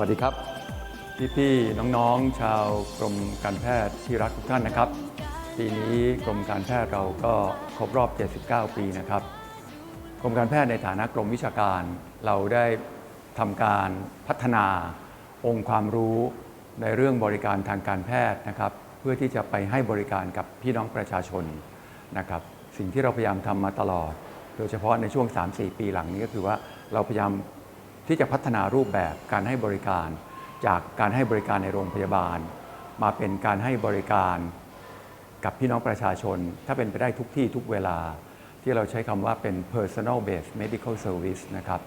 วัสดีครับ พี่ๆน้องๆชาวกรมการแพทย์ที่รักทุกท่านนะครับ ปีนี้กรมการแพทย์เราก็ครบรอบ 79 ปีนะครับ กรมการแพทย์ในฐานะกรมวิชาการ เราได้ทำการพัฒนาองค์ความรู้ในเรื่องบริการทางการแพทย์นะครับ เพื่อที่จะไปให้บริการกับพี่น้องประชาชนนะครับ สิ่งที่เราพยายามทำมาตลอด โดยเฉพาะในช่วง 3-4 ปีหลังนี้ก็คือว่าเราพยายาม ที่จะพัฒนารูปแบบการให้บริการ จากการให้บริการในโรงพยาบาล มาเป็นการให้บริการกับพี่น้องประชาชน ถ้าเป็นไปได้ทุกที่ทุกเวลา ที่เราใช้คำว่าเป็น personal based medical service นะครับ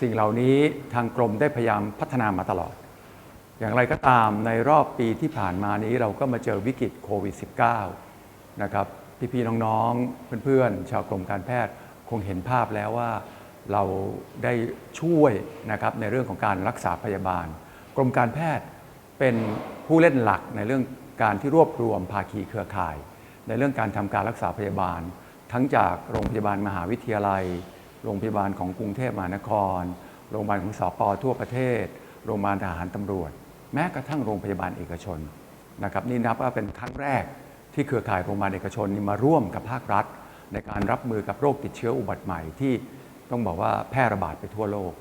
สิ่งเหล่านี้ทางกรมได้พยายามพัฒนามาตลอด อย่างไรก็ตามในรอบปีที่ผ่านมานี้เราก็มาเจอวิกฤตโควิด -19 นะครับพี่ๆน้องๆเพื่อนๆ ชาวกรมการแพทย์คงเห็นภาพแล้วว่า เราได้ช่วยนะครับในเรื่องของการรักษาพยาบาล กรมการแพทย์เป็นผู้เล่นหลักในเรื่องการที่รวบรวมภาคีเครือข่าย ในเรื่องการทำการรักษาพยาบาล ทั้งจากโรงพยาบาลมหาวิทยาลัย โรงพยาบาลของกรุงเทพมหานคร โรงพยาบาลของสปอทั่วประเทศ โรงพยาบาลทหารตำรวจ แม้กระทั่งโรงพยาบาลเอกชนนะครับนี่นับว่าเป็นครั้งแรกที่เครือข่ายโรงพยาบาลเอกชนนี่มาร่วมกับภาครัฐ ในการรับมือกับโรคติดเชื้ออุบัติใหม่ที่ ต้องบอกว่าแพร่ระบาดไปทั่วโลก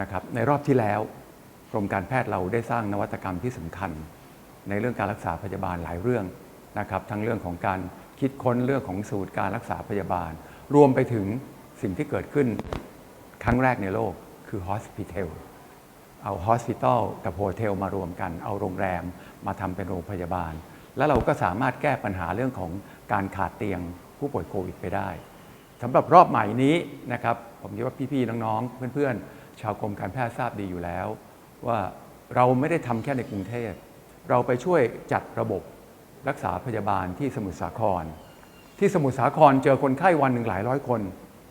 นะครับในรอบที่แล้วกรมการแพทย์เราได้สร้างนวัตกรรมที่สำคัญ ในเรื่องการรักษาพยาบาลหลายเรื่องนะครับทั้งเรื่องของการคิดค้นเรื่องของสูตรการรักษาพยาบาล รวมไปถึงสิ่งที่เกิดขึ้นครั้งแรกในโลกคือ hospital เอา hospital กับ hotel มารวมกัน เอาโรงแรมมาทำเป็นโรงพยาบาล แล้วเราก็สามารถแก้ปัญหาเรื่องของการขาดเตียงผู้ป่วยโควิดไปได้ สำหรับรอบใหม่นี้นะครับผมคิดว่าพี่ๆน้องๆ เพื่อนๆ ชาวกรมการแพทย์ทราบดีอยู่แล้ว ว่าเราไม่ได้ทำแค่ในกรุงเทพเราไปช่วยจัดระบบรักษาพยาบาลที่สมุทรสาคร ที่สมุทรสาครเจอคนไข้วันหนึ่งหลายร้อยคน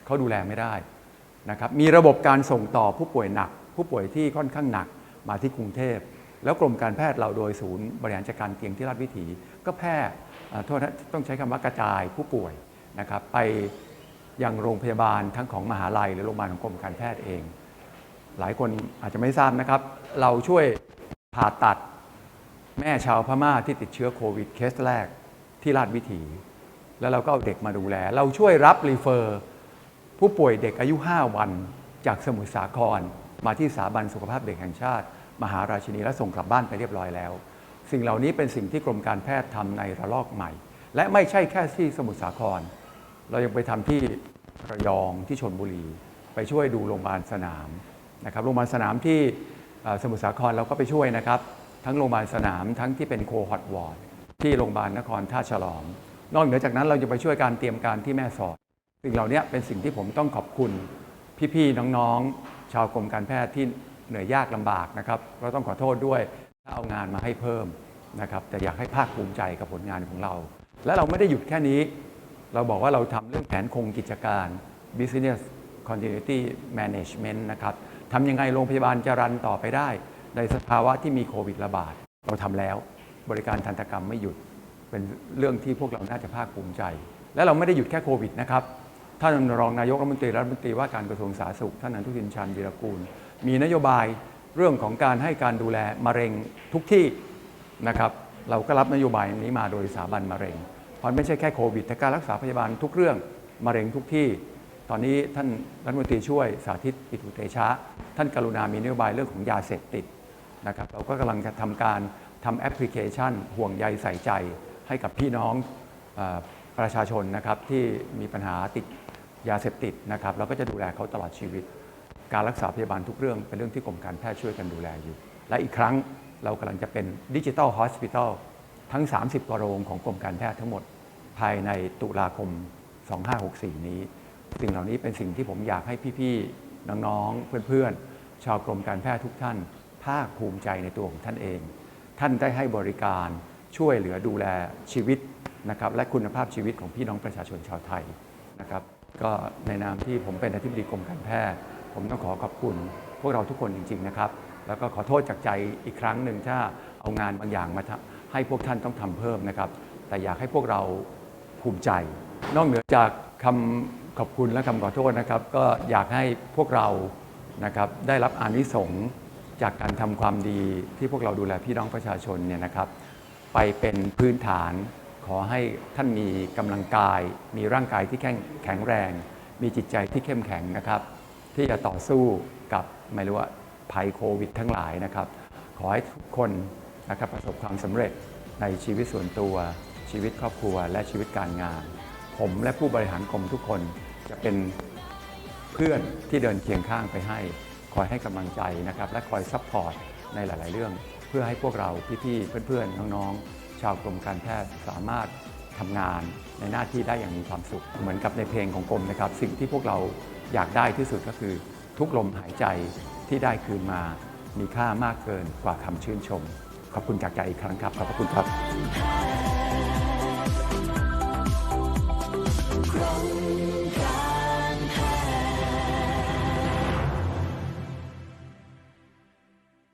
เขาดูแลไม่ได้นะครับมีระบบการส่งต่อผู้ป่วยหนัก ผู้ป่วยที่ค่อนข้างหนักมาที่กรุงเทพแล้วกรมการแพทย์เราโดยศูนย์บริหารจัดการเตียงที่ราชวิถี ก็แพร่โทษนะต้องใช้คำว่ากระจายผู้ป่วยนะครับไป ยังโรงพยาบาลทั้งของมหาลัย หรือโรงพยาบาลของกรมการแพทย์เอง หลายคนอาจจะไม่ทราบนะครับ เราช่วยผ่าตัดแม่ชาวพม่าที่ติดเชื้อโควิดเคสแรกที่ราชวิถี แล้วเราก็เอาเด็กมาดูแล เราช่วยรับรีเฟอร์ ผู้ป่วยเด็กอายุ 5 วันจากสมุทรสาคร มาที่สถาบันสุขภาพเด็กแห่งชาติ มหาราชินีและส่งกลับบ้านไปเรียบร้อยแล้ว สิ่งเหล่านี้เป็นสิ่งที่กรมการแพทย์ทำในระลอกใหม่ และไม่ใช่แค่ที่สมุทรสาคร เรายังไปทำที่ระยองที่ชนบุรี ไปช่วยดูโรงพยาบาลสนามนะครับโรงพยาบาลสนามที่สมุทรสาครเราก็ไปช่วยนะครับ ทั้งโรงพยาบาลสนามทั้งที่เป็นโคฮอตวอร์ดที่โรงพยาบาลนครท่าฉลอม นอกเหนือจากนั้นเราจะไปช่วยการเตรียมการที่แม่สอดสิ่งเหล่านี้เป็นสิ่งที่ผมต้องขอบคุณพี่ๆน้องๆ ชาวกรมการแพทย์ที่เหนื่อยยากลำบากนะครับเราต้องขอโทษด้วยถ้าเอางานมาให้เพิ่มนะครับแต่อยากให้ภาคภูมิใจกับผลงานของเรา และเราไม่ได้หยุดแค่นี้ เราบอกว่าเราทำเรื่องแผนคงกิจการ business continuity management นะครับทำยังไงโรงพยาบาลจะรันต่อไปได้ ในสภาวะที่มีโควิดระบาด เราทำแล้วบริการทันตกรรมไม่หยุด เป็นเรื่องที่พวกเราน่าจะภาคภูมิใจ และเราไม่ได้หยุดแค่โควิดนะครับ ท่านรองนายกรัฐมนตรีรัฐมนตรีว่าการกระทรวงสาธารณสุข ท่านอนุทินชาญวีรกูล มีนโยบายเรื่องของการให้การดูแลมะเร็งทุกที่นะครับ เราก็รับนโยบายนี้มาโดยสถาบันมะเร็ง เพราะไม่ใช่แค่โควิดแต่การรักษาพยาบาลทุกเรื่องมะเร็งทุกที่ ตอนนี้ท่านรัฐมนตรีช่วยสาธิตปิตุเตชะ ท่านกรุณามีนโยบายเรื่องของยาเสพติดนะครับเราก็กำลังจะทำการทำแอปพลิเคชัน ห่วงใยใส่ใจให้กับพี่น้องอประชาชนนะครับที่มีปัญหาติดยาเสพติดนะครับเราก็จะดูแลเขาตลอดชีวิต การรักษาพยาบาลทุกเรื่องเป็นเรื่องที่กรมการแพทย์ช่วยกันดูแลอยู่ และอีกครั้งเรากำลังจะเป็นดิจิ t a ลฮอสพิทอล ทั้ง 30กว่าโรงของกรมการแพทย์ทั้งหมดภายในตุลาคม 2564 นี้ สิ่งเหล่านี้เป็นสิ่งที่ผมอยากให้พี่ๆ น้องๆ เพื่อนๆ ชาวกรมการแพทย์ทุกท่าน ภาคภูมิใจในตัวของท่านเอง ท่านได้ให้บริการช่วยเหลือดูแลชีวิตนะครับและคุณภาพชีวิตของพี่น้องประชาชนชาวไทยนะครับ ก็ในนามที่ผมเป็นอธิบดีกรมการแพทย์ ผมต้องขอขอบคุณพวกเราทุกคนจริง ๆนะครับ แล้วก็ขอโทษจากใจอีกครั้งหนึ่งถ้าเอางานบางอย่างมาทำ ให้พวกท่านต้องทำเพิ่มนะครับ แต่อยากให้พวกเราภูมิใจ นอกเหนือจากคำขอบคุณและคำขอโทษนะครับ ก็อยากให้พวกเรานะครับได้รับอานิสงส์จากการทำความดีที่พวกเราดูแลพี่น้องประชาชนเนี่ยนะครับ ไปเป็นพื้นฐานขอให้ท่านมีกำลังกาย มีร่างกายที่แข็งแข็งแรง มีจิตใจที่เข้มแข็งนะครับ ที่จะต่อสู้กับไม่รู้ว่าภัยโควิด ทั้งหลายนะครับ ขอให้ทุกคน นะครับประสบความสำเร็จในชีวิตส่วนตัว ชีวิตครอบครัว และชีวิตการงาน ผมและผู้บริหารกรมทุกคนจะเป็นเพื่อนที่เดินเคียงข้างไปให้ คอยให้กำลังใจนะครับและคอยซัพพอร์ตในหลาย ๆ เรื่อง เพื่อให้พวกเราพี่ๆเพื่อนๆน้องๆ ชาวกรมการแพทย์สามารถทำงานในหน้าที่ได้อย่างมีความสุข เหมือนกับในเพลงของกรมนะครับ สิ่งที่พวกเราอยากได้ที่สุดก็คือ ทุกลมหายใจที่ได้คืนมา มีค่ามากเกินกว่าคำชื่นชม ขอบคุณจากใจอีกครั้งครับ ขอบคุณครับ